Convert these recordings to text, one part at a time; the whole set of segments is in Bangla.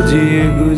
সাজিয়ে গুজিয়ে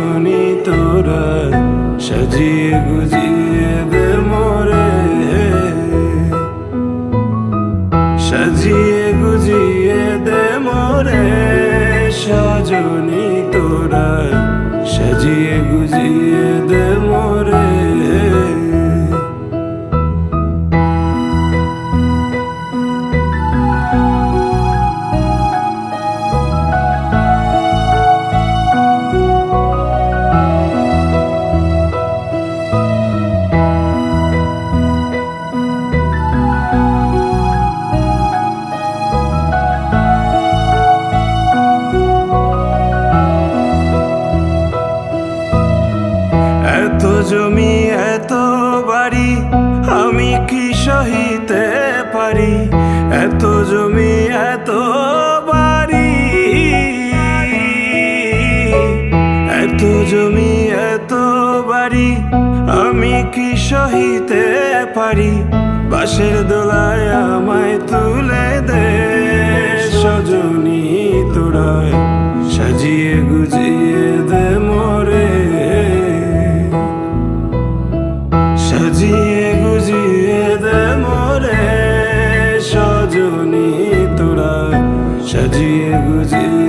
সজনী তোরা সাজিয়ে গুজিয়ে দে মোরে। সাজিয়ে গুজিয়ে দে মোরে। সজনী তোরা সাজিয়ে গুজিয়ে দে জমি এত বাড়ি, আমি কি সহিতে পারি? বাসের দোলায় আমায় তুলে দে, সজনী তোরায় সাজিয়ে গুজিয়ে দে মোরে। সাজিয়ে গুজিয়ে দে মোরে, সজনী তোরা সাজিয়ে গুজিয়ে